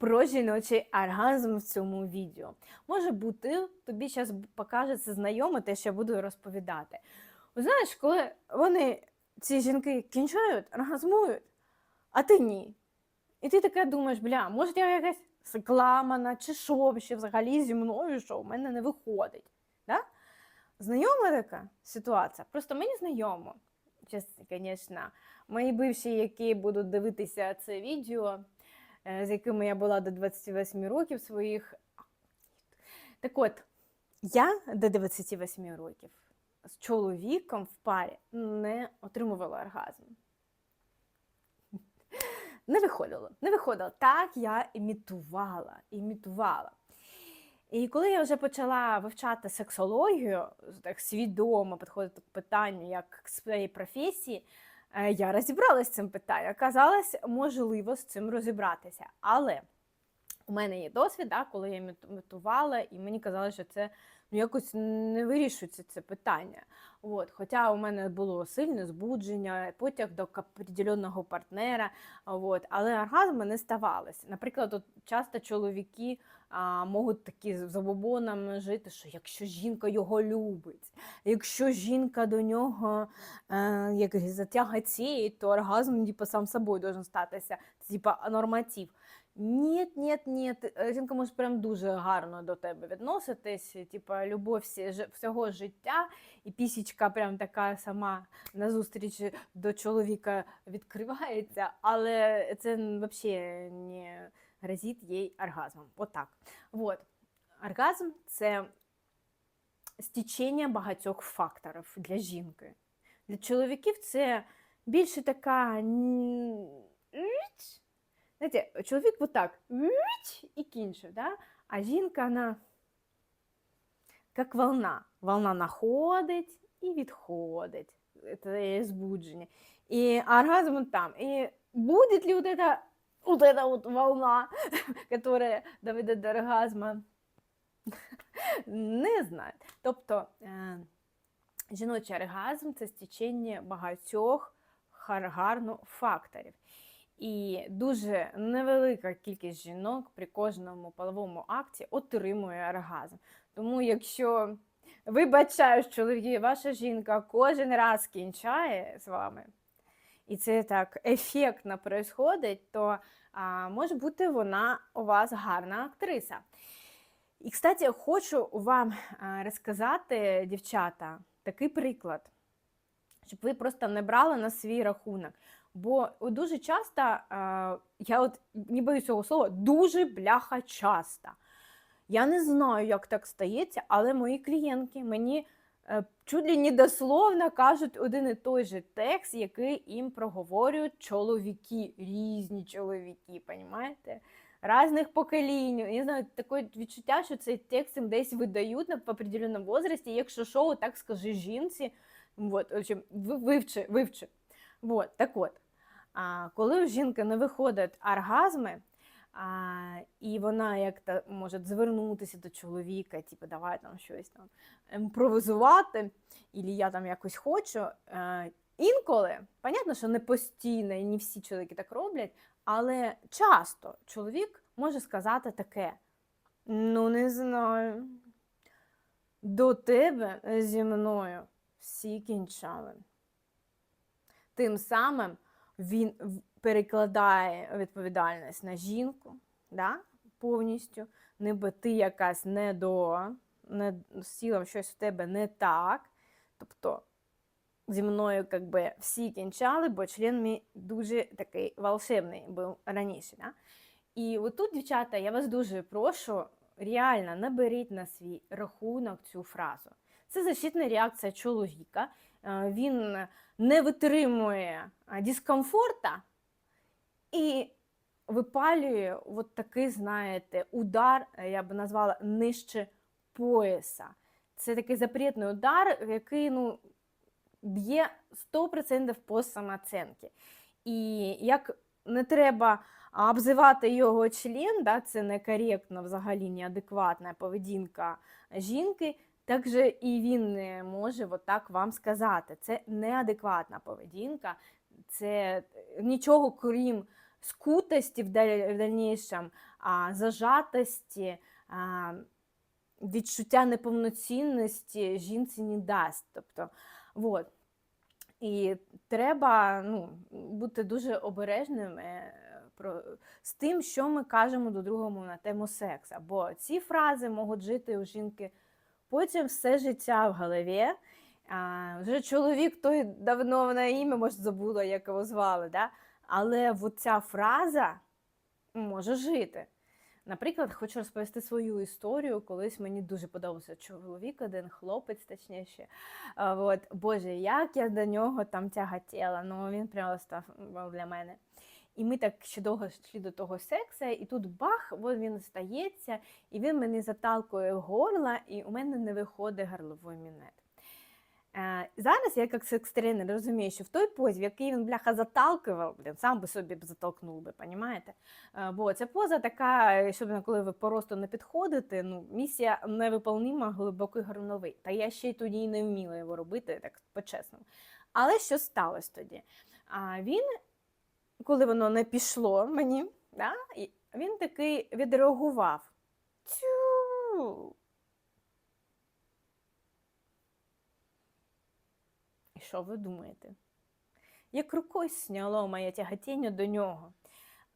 про жіночий оргазм в цьому відео. Може бути, тобі зараз покажеться знайоме те, що я буду розповідати. Знаєш, коли вони, ці жінки, кінчають, оргазмують, а ти ні. І ти таке думаєш, бля, може я якась закламана, чи що ще взагалі зі мною, що в мене не виходить. Да? Знайома така ситуація? Просто мені знайомо. Чесно, звісно, мої бивші, які будуть дивитися це відео, з якими я була до 28 років своїх. Так от, я до 28 років з чоловіком в парі не отримувала оргазм. Не виходило, не виходило. Так я імітувала, імітувала. І коли я вже почала вивчати сексологію, так свідомо підходити до питанню як к своїй професії, е, я розібралася з цим питанням. Казалось, можливо з цим розібратися. Але у мене є досвід, да, коли я імітувала, і мені казали, що це ну, якось не вирішується це питання. От, хоча у мене було сильне збудження, потяг до определеного партнера, от, але оргазми не ставалися. Наприклад, от часто чоловіки а, можуть такі з забобонами жити, що якщо жінка його любить, якщо жінка до нього е, як затягає цієї, то оргазм типу, сам собою должен статися. Це типа норматив. Ні, ні, ні, жінка може прям дуже гарно до тебе відноситись, типа любов всього життя, і пісічка прям така сама назустріч до чоловіка відкривається, але це взагалі не грозить їй оргазмом. Отак. Вот. Оргазм це стічення багатьох факторів для жінки. Для чоловіків це більше така. Знаєте, чоловік отак «Ить» і кінчив, да? а жінка вона як волна. Волна находить і відходить. Це збудження. І оргазм там. І буде ли вот эта, вот эта вот волна, которая доведет до оргазма, не знаю. Тобто е, жіночий оргазм це стічення багатьох хар- факторів. І дуже невелика кількість жінок при кожному половому акті отримує оргазм. Тому якщо вибачаю, чоловіки, ваша жінка кожен раз кінчає з вами, і це так ефектно происходить, то а, може бути вона у вас гарна актриса. І, кстати, хочу вам розказати, дівчата, такий приклад, щоб ви просто не брали на свій рахунок. Бо дуже часто, я от не боюсь цього слова, дуже бляха часто. Я не знаю, як так стається, але мої клієнтки мені е, чуть ли не дословно кажуть один і той же текст, який їм проговорюють чоловіки, різні чоловіки, понімаєте? Різних поколінь. Я знаю, таке відчуття, що цей текст їм десь видають на определеному возрасті. Якщо що, так скажи жінці. Вот, общем, вивчи, вивчи. Вот, так от, а, коли у жінки не виходять оргазми, а, і вона як то може звернутися до чоловіка, типу, давай там щось там імпровизувати, і я там якось хочу. Е, інколи, понятно, що не постійно, і не всі чоловіки так роблять, але часто чоловік може сказати таке: ну, не знаю, до тебе зі мною всі кінчали. Тим самим він перекладає відповідальність на жінку да, повністю, ніби ти якась не до, не з тілом щось в тебе не так. Тобто зі мною как би, всі кінчали, бо член мій дуже такий волшебний був раніше. Да? І отут, дівчата, я вас дуже прошу, реально наберіть на свій рахунок цю фразу. Це защитна реакція чоловіка. Е, Він не витримує дискомфорта і випалює от такий, знаєте, удар, е, я б назвала нижче пояса. Це такий запретний удар, який ну, б'є 100% по самооцінці. І як не треба обзивати його член, да, це некоректно, взагалі неадекватна поведінка жінки, так же і він не може отак вам сказати. Це неадекватна поведінка, це нічого крім скутості в даль- дальнішому а, зажатості, відчуття неповноцінності жінці не дасть. Тобто, вот. І треба ну, бути дуже обережними про, з тим, що ми кажемо до другому на тему секса. Бо ці фрази можуть жити у жінки потім все життя в голові. А, Вже чоловік той давно на ім'я, може, забула, як його звали. Да? Але ця фраза може жити. Наприклад, хочу розповісти свою історію. Колись мені дуже подобався чоловік, один хлопець, точніше. От, Боже, як я до нього там тяготіла, ну він просто був для мене. І ми так ще довго йшли до того секса, і тут бах, от він стається, і він мені заталкує горло, і у мене не виходить горловий мінет. Зараз я як секс-тренер розумію, що в той позі, в який він бляха заталкував, блін, сам би собі б затолкнув би, понімаєте? Бо ця поза така, особливо коли ви просто не підходите, ну, місія невиполнима, глибокий горловий. Та я ще й тоді не вміла його робити, так по-чесному. Але що сталося тоді? А він, коли воно не пішло мені, да, він такий відреагував. Тю. Що ви думаєте? Як рукою сняло моє тяготіння до нього.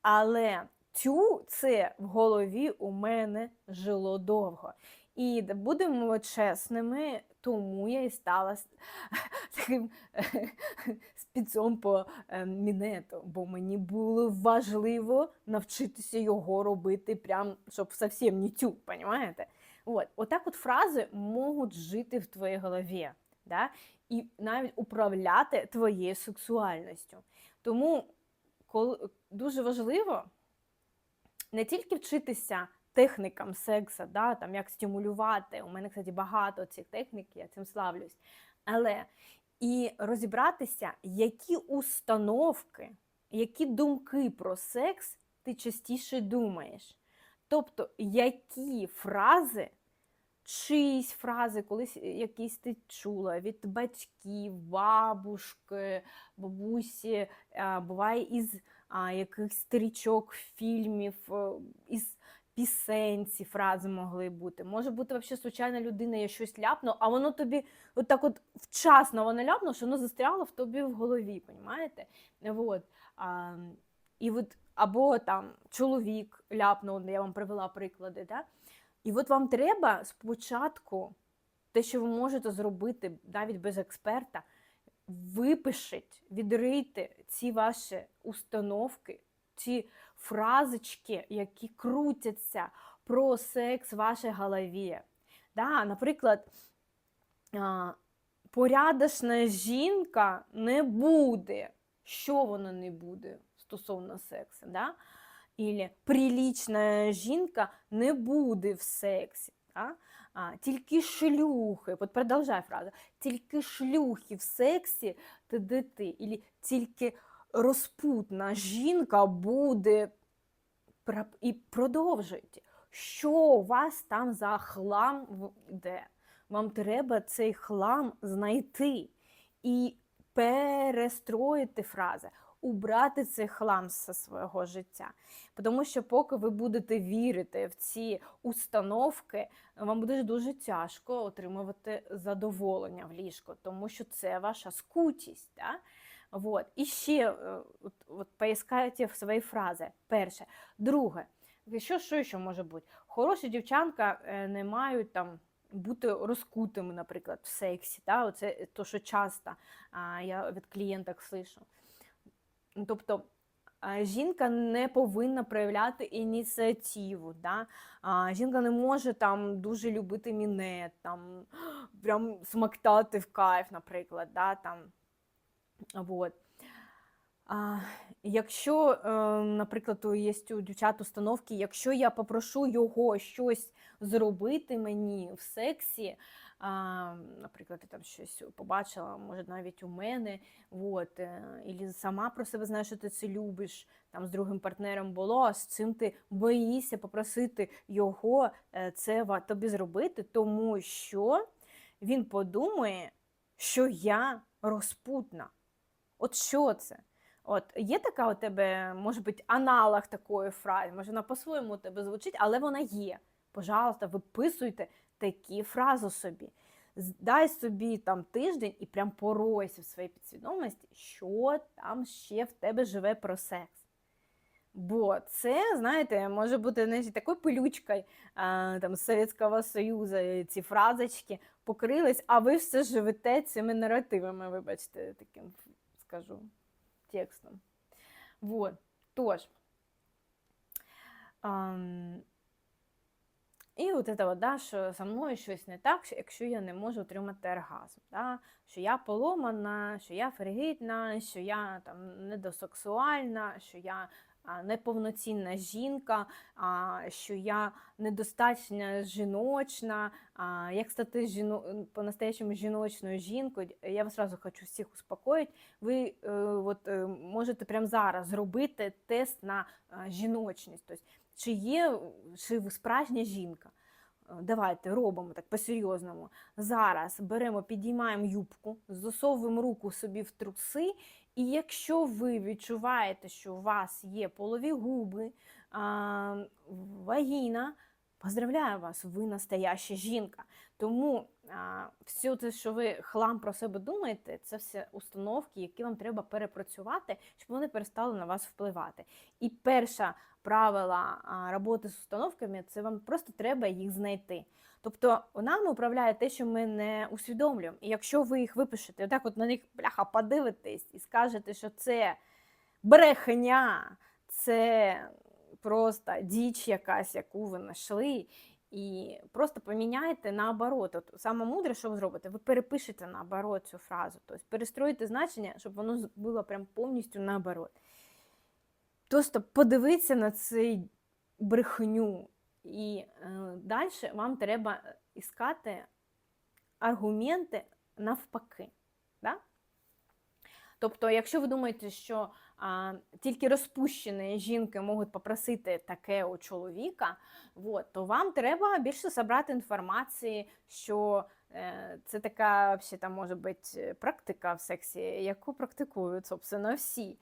Але тю це в голові у мене жило довго. І будемо чесними, тому я і стала таким спецом по мінету, бо мені було важливо навчитися його робити, прям, щоб зовсім не тю, понимаєте? От, Отак от фрази можуть жити в твоїй голові. Да? І навіть управляти твоєю сексуальністю. Тому коли, дуже важливо не тільки вчитися технікам сексу, да, там, як стимулювати. У мене, кстати, багато цих технік, я цим славлюсь. Але і розібратися, які установки, які думки про секс ти частіше думаєш. Тобто, які фрази чиїсь фрази, колись якісь ти чула від батьків, бабушки, бабусі, буває із якихось стрічок, фільмів, е, із пісень ці фрази могли бути. Може бути, взагалі, случайна людина, я щось ляпну, а воно тобі от так от вчасно воно ляпнуло, що воно застряло в тобі в голові, розумієте? Вот. А, і от, Або там чоловік ляпнув, я вам привела приклади. Да? І от вам треба спочатку те, що ви можете зробити навіть без експерта, випишіть, відрийте ці ваші установки, ці фразочки, які крутяться про секс в вашій голові. Да, Наприклад, порядочна жінка не буде. Що вона не буде стосовно сексу? Да? Ілі прилічна жінка не буде в сексі. Да? А, Тільки шлюхи, от продовжай фразу, тільки шлюхи в сексі ти Ілі тільки розпутна жінка буде і продовжуйте. Що у вас там за хлам йде? Вам треба цей хлам знайти і перестроїти фрази убрати цей хлам зі свого життя. Тому що, поки ви будете вірити в ці установки, вам буде дуже тяжко отримувати задоволення в ліжко, тому що це ваша скутість. Да? Вот. І ще е, от, от, поискайте свої фрази. Перше. Друге, що що ще може бути? Хороша дівчанка е, не мають там. Бути розкутими, наприклад, в сексі. Да? Оце то, що часто а, я від клієнток слышу. Тобто жінка не повинна проявляти ініціативу. Да? Жінка не може там дуже любити мінет, там, прям смактати в кайф, наприклад. Да? Там, вот. А, Якщо, е, наприклад, є у дівчат установки, якщо я попрошу його щось зробити мені в сексі, Наприклад, ти там щось побачила, може навіть у мене, от, і сама про себе знаєш, що ти це любиш, там з другим партнером було, а з цим ти боїшся попросити його е, це тобі зробити, тому що він подумає, що я розпутна. От що це? От є така у тебе, може бути, аналог такої фрази, може вона по-своєму у тебе звучить, але вона є. Пожалуйста, виписуйте такі фрази собі. Дай собі там тиждень і прям поройся в своїй підсвідомості, що там ще в тебе живе про секс. Бо це, знаєте, може бути знаєте, такою пилючкою а, там, з Совєтського Союзу, ці фразочки покрились, а ви все живете цими наративами, вибачте, таким скажу текстом. Вот. Тож. Ам, і от це, от, да, що со мною щось не так, якщо я не можу отримати оргазм. Да? Що я поломана, що я фригидна, що я там недосексуальна, що я неповноцінна жінка, а, що я недостатньо жіночна, а, як стати жіно... по-настоящему жіночною жінкою. Я вас одразу хочу всіх успокоїти. Ви е, от, е, можете прямо зараз зробити тест на жіночність. Тобто, чи є, чи справжня жінка? Е, Давайте робимо так по-серйозному. Зараз беремо, підіймаємо юбку, засовуємо руку собі в труси, і якщо ви відчуваєте, що у вас є полові губи, вагіна, поздравляю вас, ви настояща жінка. Тому а, все те, що ви хлам про себе думаєте, це все установки, які вам треба перепрацювати, щоб вони перестали на вас впливати. І перша правила роботи з установками це вам просто треба їх знайти. Тобто нами управляє те, що ми не усвідомлюємо. І якщо ви їх випишете, отак от на них бляха подивитесь і скажете, що це брехня, це просто діч якась, яку ви знайшли, і просто поміняйте наоборот. От саме мудре, що ви зробите, ви перепишете наоборот цю фразу, тобто перестроїте значення, щоб воно було прям повністю наоборот. Просто подивіться на цей брехню, і е, далі вам треба іскати аргументи навпаки. Да? Тобто, якщо ви думаєте, що а, тільки розпущені жінки можуть попросити таке у чоловіка, от, то вам треба більше зібрати інформації, що це така вообще, там, може бути практика в сексі, яку практикують собственно, всі.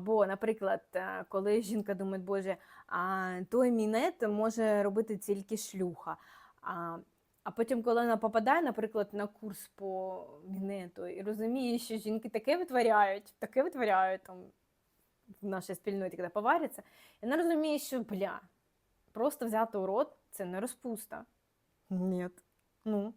Бо, наприклад, е, коли жінка думає, боже, а той мінет може робити тільки шлюха. А, а потім, коли вона попадає, наприклад, на курс по мінету і розуміє, що жінки таке витворяють, таке витворяють там в нашій спільноті, коли поваряться, і вона розуміє, що бля, просто взяти у рот це не розпуста. Ні. Ну,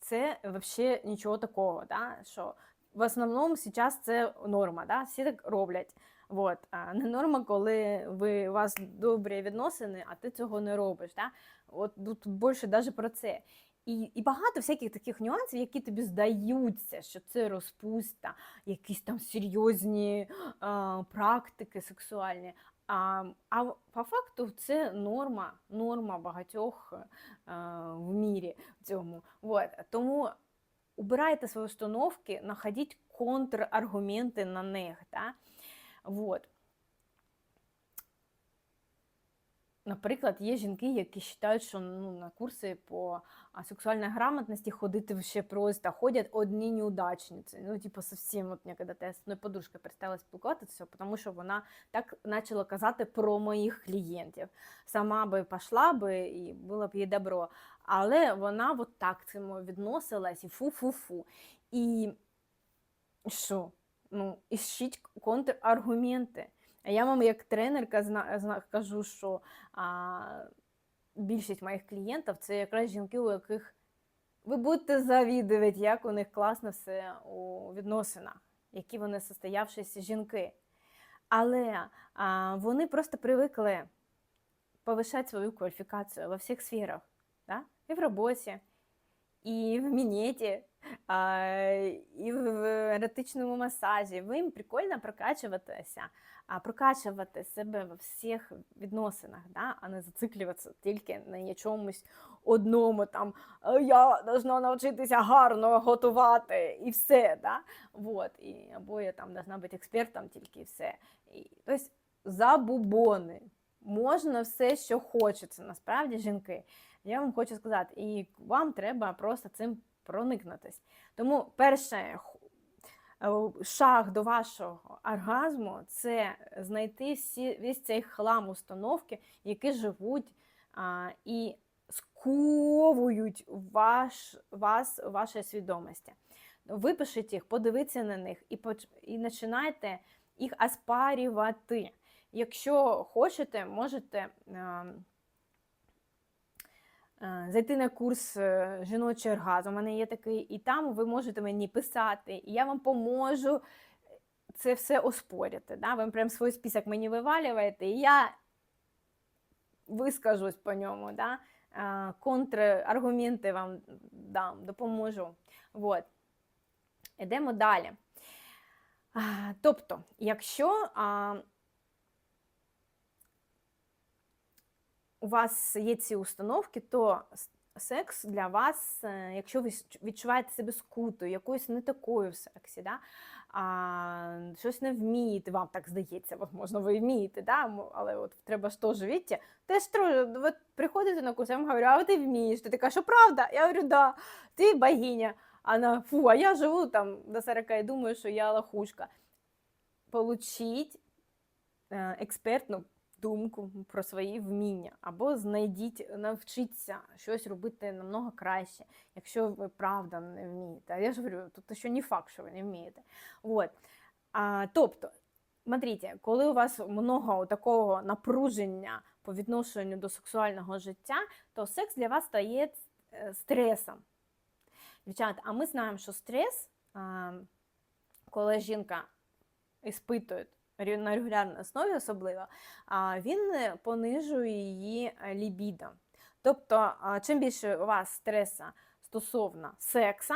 це взагалі нічого такого, да? що в основному зараз це норма, да? всі так роблять. Вот. А не норма, коли ви, у вас добрі відносини, а ти цього не робиш. Да? От тут більше навіть про це. І, і багато всяких таких нюансів, які тобі здаються, що це розпуста, якісь там серйозні а, практики сексуальні. А, а по факту це норма, норма багатьох а, в мірі цьому. Вот. Тому убирайте свої установки, находіть контраргументи на них. Да? Вот. Наприклад, є жінки, які вважають, що ну, на курси по сексуальній грамотності ходити ще просто ходять одні неудачниці. Ну, типу, совсем, от мені коли я з перестала спілкуватися, тому що вона так почала казати про моїх клієнтів. Сама би пішла би і було б їй добро. Але вона от так цьому відносилась і фу-фу-фу. І що? Ну, іщіть контраргументи. Я вам, як тренерка, зна, кажу, що а, більшість моїх клієнтів це якраз жінки, у яких ви будете завідувати, як у них класно все у відносинах, які вони состоявшися жінки. Але а, вони просто привикли повишати свою кваліфікацію во всіх сферах. Да? І в роботі, і в мінеті, і в еротичному масажі. Ви їм прикольно прокачуватися, прокачувати себе во всіх відносинах, да? а не зациклюватися тільки на чомусь одному. Там «Е, я должна навчитися гарно готувати і все. Да? Вот. І, або я там должна бути експертом тільки і все. І, тобто забубони. Можна все, що хочеться, насправді, жінки. Я вам хочу сказати, і вам треба просто цим проникнутись. Тому, перше, е, шаг до вашого оргазму це знайти всі, весь цей хлам установки, які живуть а, і сковують ваш, вас, вашої свідомості. Випишіть їх, подивіться на них і, поч- і починайте їх оспарювати. Якщо хочете, можете. е, е, Зайти на курс е, жіночий оргазм, у мене є такий, і там ви можете мені писати, і я вам поможу це все оспорити. Да? Ви прям свій список мені вивалюєте, і я вискажусь по ньому, да? е, контраргументи вам дам, допоможу. Вот. Ідемо далі. Тобто, якщо у вас є ці установки, то секс для вас, е, якщо ви відчуваєте себе скутою, якоюсь не такою в сексі, да? а, щось не вмієте, вам так здається, можливо, ви вмієте, да? але от треба ж теж, видите, теж от приходите на курс, я вам говорю, а ти вмієш? Ти така, що правда? Я говорю, да, ти богиня. Она, фу, а я живу там до 40 і думаю, що я лохушка. Получіть е, експертну думку про свої вміння, або знайдіть, навчіться щось робити намного краще, якщо ви правда не вмієте. А я ж говорю, тут ще не факт, що ви не вмієте. От. А, тобто, смотрите, коли у вас много такого напруження по відношенню до сексуального життя, то секс для вас стає е, стресом. Дівчата, а ми знаємо, що стрес, коли жінка іспитує на регулярній основі особливо, він е, понижує її е, лібідо. Тобто, чим більше у вас стреса стосовно секса,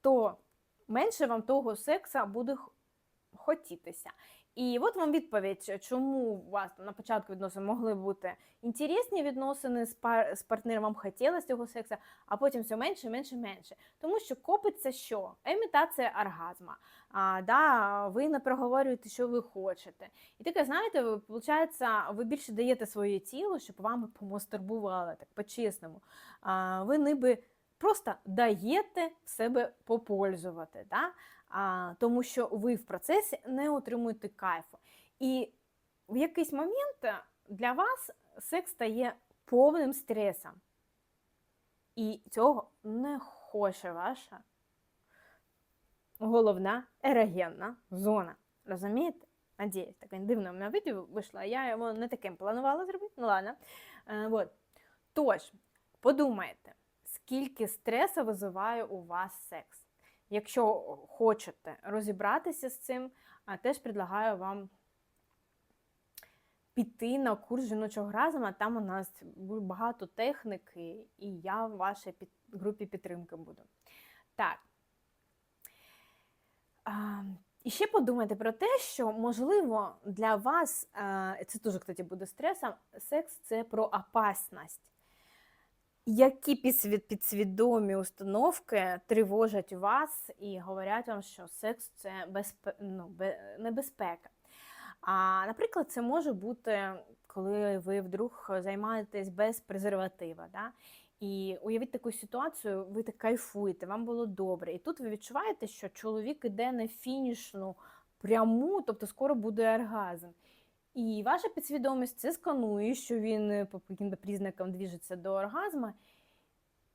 то менше вам того секса буде хотітися. І от вам відповідь, чому у вас на початку відносин могли бути інтересні відносини з, пар- з партнером, вам хотілося цього сексу, а потім все менше, менше, менше. Тому що копиться що? Імітація оргазма. А, да, ви не проговорюєте, що ви хочете. І таке, знаєте, ви, виходить, ви більше даєте своє тіло, щоб вами помастурбували, так по-чесному. А, ви ніби просто даєте себе попользувати. Да? А, тому що ви в процесі не отримуєте кайфу. І в якийсь момент для вас секс стає повним стресом. І цього не хоче ваша головна ерогенна зона. Розумієте? Надіюсь, таке дивне у мене відео вийшло. Я його не таким планувала зробити. Ну ладно. Е, вот. Тож, подумайте, скільки стресу визиває у вас секс. Якщо хочете розібратися з цим, теж предлагаю вам піти на курс жіночого разума. Там у нас багато техніки, і я в вашій групі підтримки буду. Так. А, і ще подумайте про те, що можливо для вас, це дуже, кстати, буде стресом, секс це про опасність. Які підсвідомі установки тривожать вас і говорять вам, що секс це безпе... ну, небезпека. А, наприклад, це може бути, коли ви вдруг займаєтесь без презерватива. Да? І уявіть таку ситуацію, ви так кайфуєте, вам було добре. І тут ви відчуваєте, що чоловік іде на фінішну пряму, тобто скоро буде оргазм. І ваша підсвідомість це сканує, що він е, по яким-то признакам двіжиться до оргазму,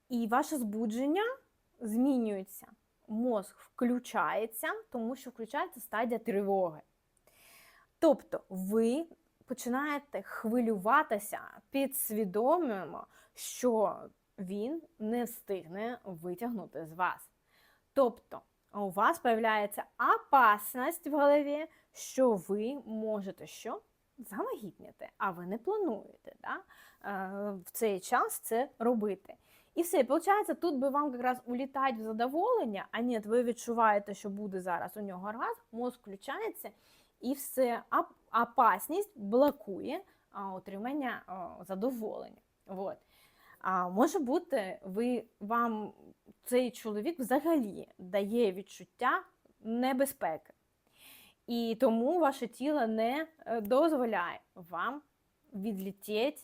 і ваше збудження змінюється. Мозг включається, тому що включається стадія тривоги. Тобто ви починаєте хвилюватися підсвідомо, що він не встигне витягнути з вас. Тобто у вас з'являється опасність в голові, що ви можете що? Завагітніти, а ви не плануєте да? е, в цей час це робити. І все, виходить, тут би вам якраз улітати в задоволення, а ні, ви відчуваєте, що буде зараз у нього оргазм, мозк включається, і все, опасність блокує отримання задоволення. Вот. А може бути, ви вам цей чоловік взагалі дає відчуття небезпеки. І тому ваше тіло не е, дозволяє вам відлетіти,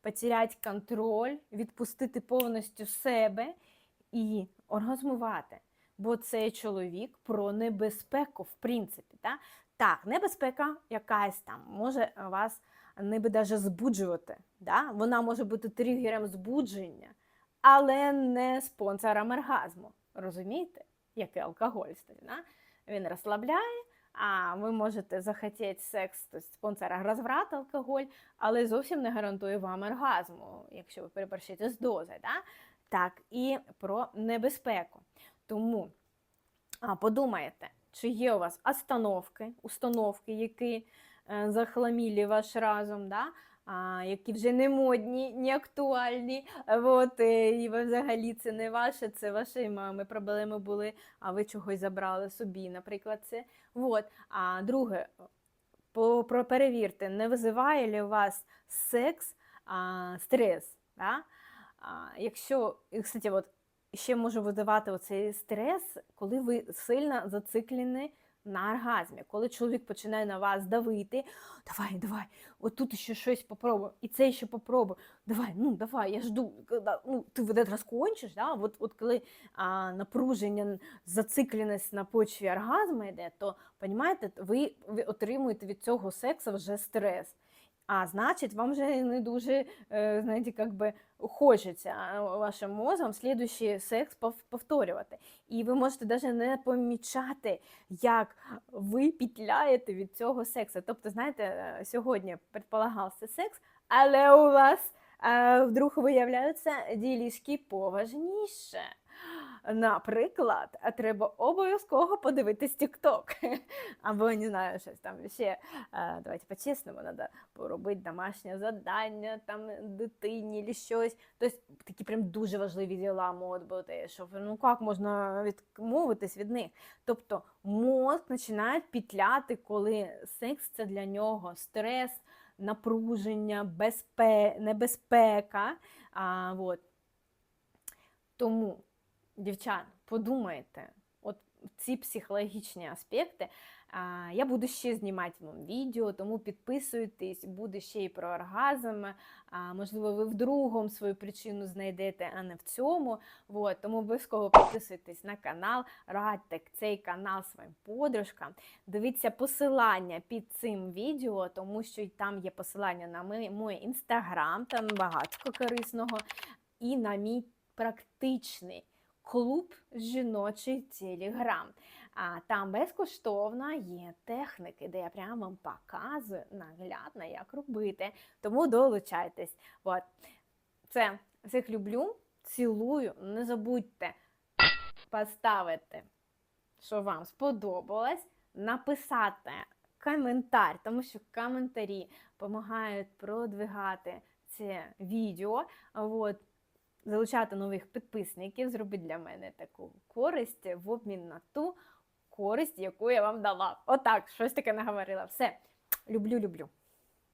потеряти контроль, відпустити повністю себе і оргазмувати. бо цей чоловік про небезпеку, в принципі. Да? Так, небезпека якась там може вас ніби даже збуджувати. Да? Вона може бути тригером збудження, але не спонсором оргазму. Розумієте, який алкоголь? Да? Він розслабляє, а ви можете захотіти секс, тобто спонсора розврат алкоголь, але зовсім не гарантує вам оргазму, якщо ви переборщите з дози. Да? Так, і про небезпеку. Тому подумайте, чи є у вас остановки, установки, які е, захламілі ваш разом, да? Які вже не модні, не актуальні. От, е, і взагалі це не ваше, це вашої мами проблеми були, а ви чогось забрали собі, наприклад, це. От. А друге, перевірте, не визиває ли у вас секс а, стрес. Да? А, якщо, і, кстати, от, ще може видавати оцей стрес, коли ви сильно зациклені на оргазмі, коли чоловік починає на вас давити, давай, давай, отут ще щось попробуй, і це ще попробуй, давай, ну давай, я жду, ну, ти вот раз кончиш, да? от, от коли а, напруження, зацикленість на почві оргазму йде, то, розумієте, ви, отримуєте від цього сексу вже стрес. А значить, вам вже не дуже, е, знаєте, как би хочеться вашим мозгом слідуючий секс повторювати. І ви можете навіть не помічати, як ви пітляєте від цього сексу. Тобто, знаєте, е, сьогодні предполагався секс, але у вас е, вдруг виявляються ділішки поважніше. Наприклад, треба обов'язково подивитись TikTok. Або не знаю, щось там ще. Давайте по-чесному, треба поробити домашнє завдання там дитині чи щось. Тобто такі прям дуже важливі діла бути, що ну як можна відмовитись від них. Тобто мозк починає пітляти, коли секс це для нього стрес, напруження, безпе... небезпека. А, вот. Тому, дівчат, подумайте, от ці психологічні аспекти. Я буду ще знімати вам відео, тому підписуйтесь, буде ще й про оргазм. Можливо, ви в другому свою причину знайдете, а не в цьому. Вот, тому обов'язково підписуйтесь на канал, радьте цей канал своїм подружкам. Дивіться посилання під цим відео, тому що й там є посилання на мій інстаграм, там багато корисного, і на мій практичний клуб жіночий телеграм. А там безкоштовно є техніки, де я прямо вам показую наглядно, як робити. Тому долучайтесь. От. Це всіх люблю, цілую. Не забудьте поставити, що вам сподобалось, написати коментар, тому що коментарі допомагають продвигати це відео. От залучати нових підписників, зробіть для мене таку користь в обмін на ту користь, яку я вам дала. Отак, щось таке наговорила. Все, люблю, люблю.